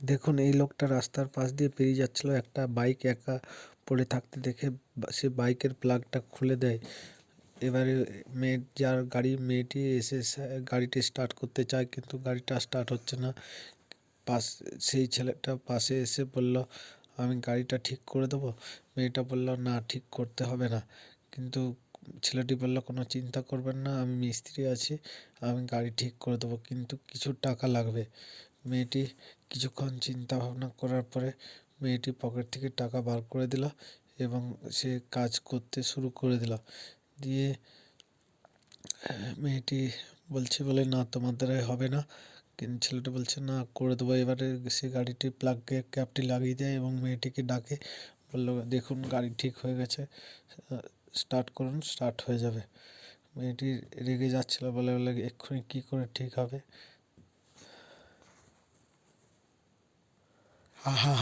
দেখুন, এই লোকটা রাস্তার পাশ দিয়ে পেরিয়ে যাচ্ছিল। একটা বাইক একা পড়ে থাকতে দেখে সে বাইকের প্লাগটা খুলে দেয়। এবারে মেয়ে, যার গাড়ি, মেয়েটি এসে গাড়িটি স্টার্ট করতে চায়, কিন্তু গাড়িটা স্টার্ট হচ্ছে না। পাশ, সেই ছেলেটা পাশে এসে বলল, আমি গাড়িটা ঠিক করে দেবো? মেয়েটা বলল, না, ঠিক করতে হবে না। কিন্তু ছেলেটি বলল, কোনো চিন্তা করবেন না, আমি মিস্ত্রি আছি, আমি গাড়ি ঠিক করে দেবো, কিন্তু কিছু টাকা লাগবে। মেয়েটি কিছুক্ষণ চিন্তা ভাবনা করার পরে মেয়েটি পকেট থেকে টাকা বার করে দিল এবং সে কাজ করতে শুরু করে দিল। দিয়ে, মেয়েটি বলছে বলে, না, তোমার দ্বারাই হবে না। কিন্তু ছেলেটা বলছে, না, করে দেবো। এবারে সে গাড়িটি প্লাগকে ক্যাপটি লাগিয়ে দেয় এবং মেয়েটিকে ডাকে। বলল, দেখুন, গাড়ি ঠিক হয়ে গেছে। স্টার্ট করুন, স্টার্ট হয়ে যাবে। মেয়েটি রেগে যাচ্ছিল বলে বলে, এক্ষুনি কী করে ঠিক হবে? Uh-huh.